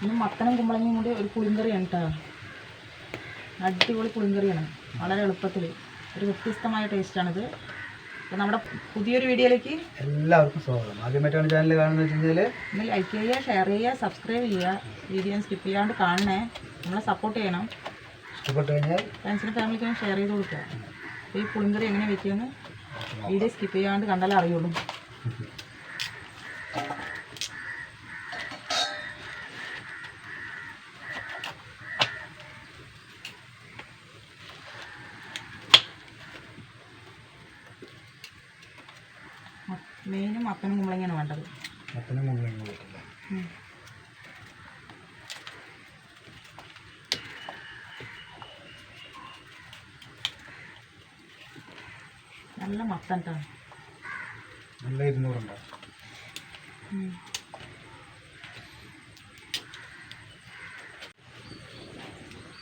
ഇന്ന് മത്തനും കുമ്പളങ്ങയും കൂടി ഒരു പുളിങ്കറിയാണ് കേട്ടോ അടിപൊളി പുളിങ്കറിയാണ്. വളരെ എളുപ്പത്തിൽ ഒരു വ്യത്യസ്തമായ ടേസ്റ്റാണിത്. അപ്പോൾ നമ്മുടെ പുതിയൊരു വീഡിയോയിലേക്ക് എല്ലാവർക്കും സ്വാഗതം. ആദ്യമായിട്ടാണ് ചാനൽ കാണുന്നത് വെച്ച് കഴിഞ്ഞാൽ ഒന്ന് ലൈക്ക് ചെയ്യുക ഷെയർ ചെയ്യുക സബ്സ്ക്രൈബ് ചെയ്യുക. വീഡിയോ സ്കിപ്പ് ചെയ്യാണ്ട് കാണണേ. നമ്മളെ സപ്പോർട്ട് ചെയ്യണം. ഇഷ്ടപ്പെട്ട് കഴിഞ്ഞാൽ ഫ്രണ്ട്സിനും ഫാമിലിക്കും ഷെയർ ചെയ്ത് കൊടുക്കുക. അപ്പോൾ ഈ പുളിങ്കറി എങ്ങനെ വെക്കുമെന്ന് വീഡിയോ സ്കിപ്പ് ചെയ്യാണ്ട് കണ്ടാലേ അറിയുള്ളൂ. മെയിനും അപ്പനും കുമ്പളങ്ങയാണ് വേണ്ടത്. അപ്പനും ഉം. നല്ല മത്തൻ നല്ല ഇരുന്നൂറുണ്ടോ.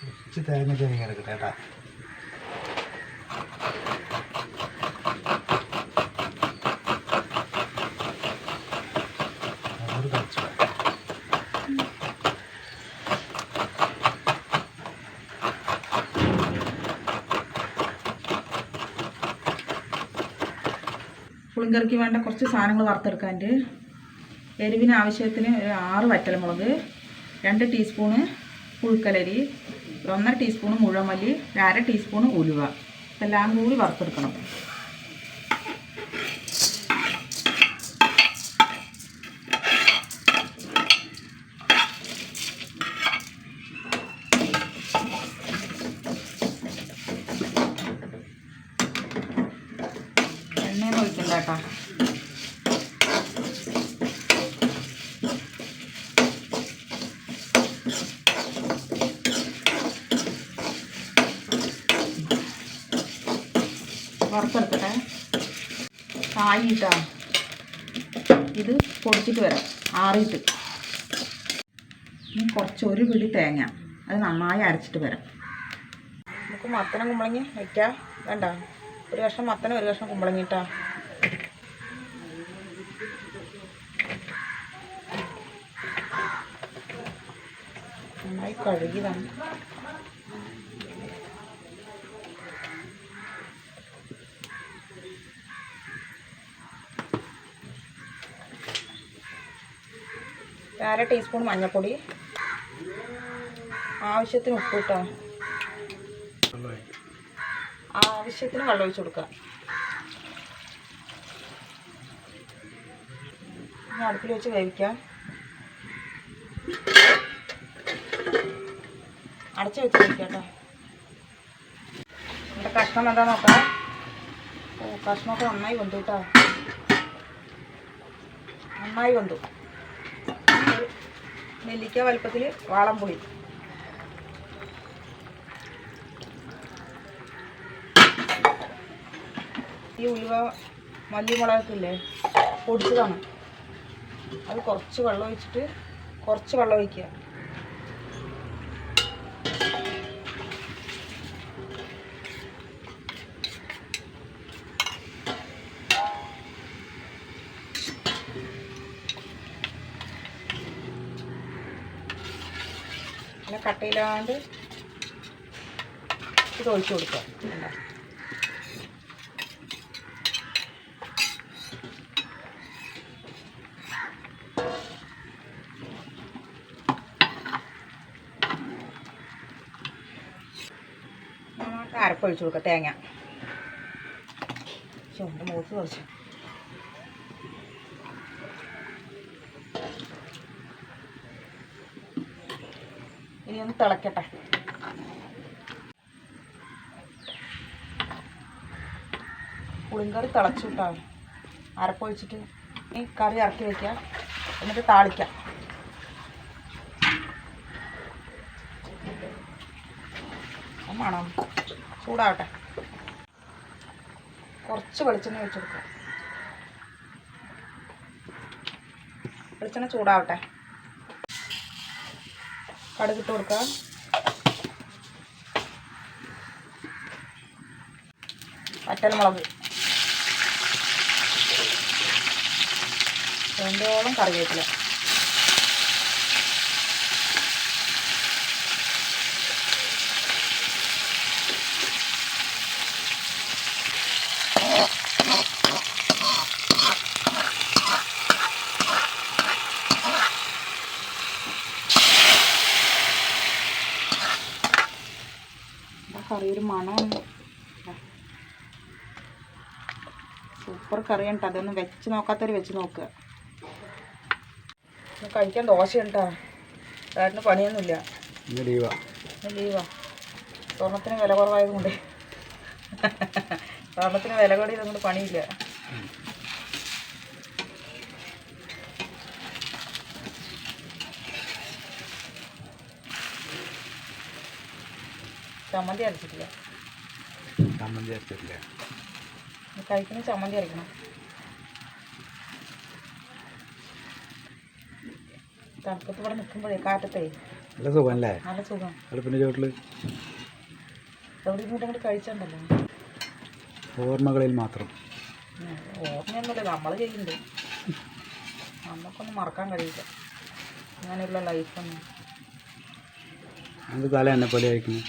കുറച്ച് തേങ്ങ ചെറിയ കിടക്കട്ടെ കേട്ടാ അതൊരു കുറച്ച് പുളിങ്കറിക്ക് വേണ്ട കുറച്ച് സാധനങ്ങൾ വറുത്തെടുക്കാനുണ്ട്. എരിവിന് ആവശ്യത്തിന് ഒരു ആറ് വറ്റൽമുളക് രണ്ട് ടീസ്പൂണ് പുഴുക്കലരി ഒന്നര ടീസ്പൂണ് മുഴമല്ലി അര ടീസ്പൂണ് ഉലുവ. ഇതെല്ലാം കൂടി വറുത്തെടുക്കണം. കായിട്ടാ ഇത് പൊടിച്ചിട്ട് വരാം. ആറിയിട്ട്. ഇനി കുറച്ച് ഒരു പിടി തേങ്ങ. അത് നന്നായി അരച്ചിട്ട് വരാം. നമുക്ക് മത്തനും കുമ്പളങ്ങി വയ്ക്കാം വേണ്ട. ഒരു കഷ്ണം മത്തനം ഒരു കഷ്ണം കുമ്പളങ്ങിട്ടാ നന്നായി കഴുകിയതാണ് അര ടീസ്പൂൺ മഞ്ഞൾപ്പൊടി. ആവശ്യത്തിന് ഉപ്പ് കേട്ടോ ആവശ്യത്തിന് വെള്ളം ഒഴിച്ച് കൊടുക്കുക. അടുപ്പിൽ വെച്ച് വേവിക്കാം. അടച്ചു വെച്ച് വേവിക്കാം നമ്മുടെ കഷ്ണം എന്താ നോക്കാം ഓ കഷ്ണമൊക്കെ നന്നായി വെന്തു കേട്ടോ. നന്നായി വെന്തു. നെല്ലിക്ക വലുപ്പത്തിൽ വാളംപുളി ഈ ഉലുവ മല്ലിമുളകില്ലേ പൊടിച്ചതാണ്. അത് കുറച്ച് വെള്ളം ഒഴിച്ചിട്ട് കുറച്ച് വെള്ളം ഒഴിക്കുക. കട്ടയിലാണ്ട് ഇത് ഒഴിച്ചു കൊടുക്കാം അരപ്പൊഴിച്ച് കൊടുക്കുക തേങ്ങ. ചുണ്ട് മൂത്ത് കുറച്ച്. ഇനി ഒന്ന് തിളക്കട്ടെ. പുളിങ്കറി തിളച്ചു കിട്ടാ അരപ്പൊഴിച്ചിട്ട് ഈ കറി ഇറക്കി വയ്ക്കുക എന്നിട്ട് താളിക്കാം. മണം. ചൂടാവട്ടെ. കുറച്ച് വെളിച്ചെണ്ണ ഒഴിച്ച് വെളിച്ചെണ്ണ ചൂടാവട്ടെ. കടുകിട്ട് കൊടുക്കുക വറ്റൽമുളക്. വേണ്ടോളം കറിവേപ്പില. കറി ഒരു മണമാണ് സൂപ്പർ കറി ഉണ്ട് അതൊന്ന് വെച്ച് നോക്കാത്തവർ വെച്ച് നോക്കുക കഴിക്കാൻ ദോശയുണ്ടാ ചേട്ടന് പണിയൊന്നുമില്ല. ലീവാ. ലീവാ. സ്വർണത്തിന് വില കുറവായതുകൊണ്ട്. സ്വർണത്തിന് വില കൂടി ഇതുകൊണ്ട് പണിയില്ല ചമ്മന്തി അരച്ചിട്ടില്ല? ചമ്മന്തി അരച്ചിട്ടില്ല? കഴിക്കുന്ന ചമ്മന്തി അരക്കണം. തണുപ്പത്ത് ഇവിടെ നിൽക്കുമ്പോഴേ കാറ്റത്തേ. നല്ല സുഖമല്ലേ? നല്ല സുഖം. അടുപ്പിന്റെ ചോട്ടിൽ എവിടെ ഇങ്ങോട്ട് കൂടി കഴിച്ചിട്ടുണ്ടല്ലോ ഓർമ്മകളിൽ മാത്രം. ഓർമ്മയൊന്നുമില്ല. നമ്മൾ ചെയ്യുന്നുണ്ട്. നമുക്കൊന്നും മറക്കാൻ കഴിയില്ല. അങ്ങനെയുള്ള ലൈഫൊന്നും അത് തല എന്നെ പോലെ ആയിരിക്കുന്നു?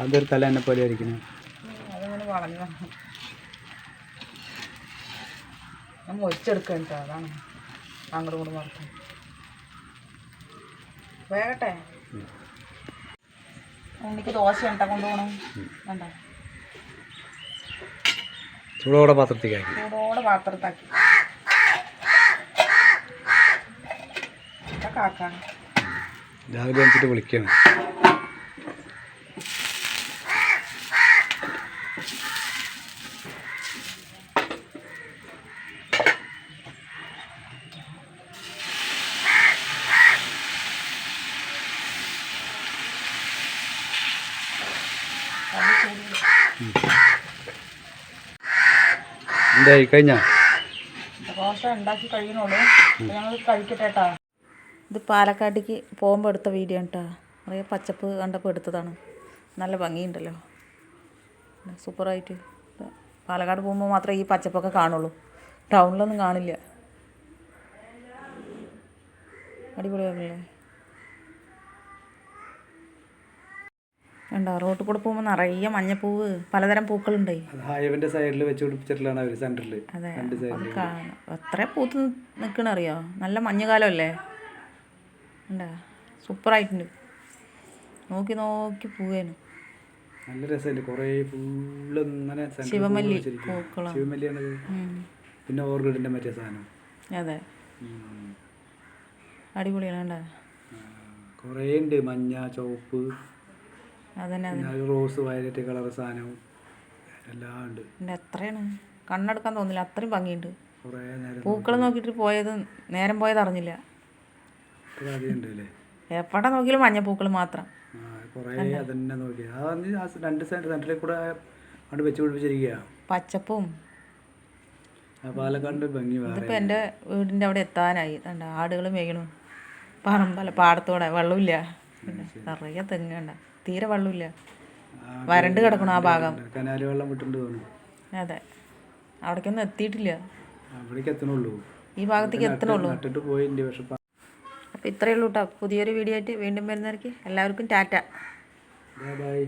അതൊരു തല എന്നെ പോലെ ആയിരിക്കുന്നു ഉം, അതങ്ങനെ വളഞ്ഞു. വന്നു ഞാൻ മൊരിച്ചെടുക്കാൻ കേട്ടോ അതാണ്. അങ്ങോട്ടും മറക്കും. ഉണ്ണിക്ക് ദോശ ഉണ്ടോ കൊണ്ടുപോകണം. വേണ്ട. ചൂടോടെ ചൂടോടെ പാത്രത്താക്കി. കാക്ക രാവിലെ വിളിക്കണം അത് ചൂടില്ല എന്തായി കഴിഞ്ഞാ ദോശ ഉണ്ടാക്കി കഴിയണുള്ളൂ ഞങ്ങൾ കഴിക്കട്ടെ കേട്ടാ ഇത് പാലക്കാട്ടേക്ക് പോകുമ്പോൾ എടുത്ത വീഡിയോ കേട്ടോ കുറേ പച്ചപ്പ് കണ്ടപ്പോൾ എടുത്തതാണ്. നല്ല ഭംഗിയുണ്ടല്ലോ. സൂപ്പറായിട്ട്. പാലക്കാട് പോകുമ്പോൾ മാത്രമേ ഈ പച്ചപ്പൊക്കെ കാണുള്ളൂ. ടൗണിലൊന്നും കാണില്ല. അടിപൊളിയാകില്ലേ കണ്ടോ റോട്ടിൽ കൂടെ പോകുമ്പോൾ നിറയെ മഞ്ഞപ്പൂവ് പലതരം പൂക്കൾ ഉണ്ട് സൈഡിൽ വെച്ച് പിടിപ്പിച്ചിട്ടുള്ളതാണ് അവർ സെന്ററിൽ അതെ എത്ര പൂത്ത് നിൽക്കണ അറിയോ നല്ല മഞ്ഞുകാലമല്ലേ? ഉണ്ടാ സൂപ്പറായിട്ടുണ്ട്. നോക്കി നോക്കി പൂവേനു. നല്ല രസമല്ലേ? കുറേ ഫുള്ള് ഇങ്ങനെ center ൽ ശിവമല്ലി ശിവമല്ലിയാണത് പിന്നെ ഓർഗിഡിന്റെ മറ്റേ സാധനം. അതെ. അടിപൊളിയാണ് കുറേ ഉണ്ട് മഞ്ഞ ചുവപ്പ്. റോസ് വയലറ്റ് കളർ സാധനവും എല്ലാം ഉണ്ട്. എന്റെ എത്രയാണ് കണ്ണെടുക്കാൻ തോന്നില്ല അത്രയും ഭംഗിയുണ്ട്. പൂക്കൾ നോക്കിയിട്ട് പോയത് നേരം പോയത് അറിഞ്ഞില്ല. എവിടെ നോക്കിയാലും മഞ്ഞപ്പൂക്കൾ മാത്രം. രണ്ട് സൈഡ് സെന്ററിൽ കൂടെ അവിടെ വെച്ച് പിടിപ്പിച്ചിരിക്കുക പച്ചപ്പും. ആ പാലക്കാടിന്റെ ഭംഗി ഇതിപ്പോൾ എന്റെ വീടിന്റെ അവിടെ എത്താനായി. കണ്ട ആടുകൾ മേയണു പറമ്പല്ല പാടത്തോടെ വെള്ളമില്ല. നിറയെ തെങ്ങ് കണ്ട. തീരെ വെള്ളമില്ല. വരണ്ട് കിടക്കണം ആ ഭാഗം. കനാല് വെള്ളം വിട്ടുണ്ട് അതെ. അവിടേക്കൊന്നും എത്തിയിട്ടില്ല. അവിടേക്ക് എത്തണുള്ളൂ. ഈ ഭാഗത്തേക്ക് എത്തണുള്ളൂ. അപ്പോൾ ഇത്രയേ ഉള്ളൂ കേട്ടോ. പുതിയൊരു വീഡിയോ ആയിട്ട് വീണ്ടും വരുന്നവർക്ക് എല്ലാവർക്കും ടാറ്റ. ബൈ.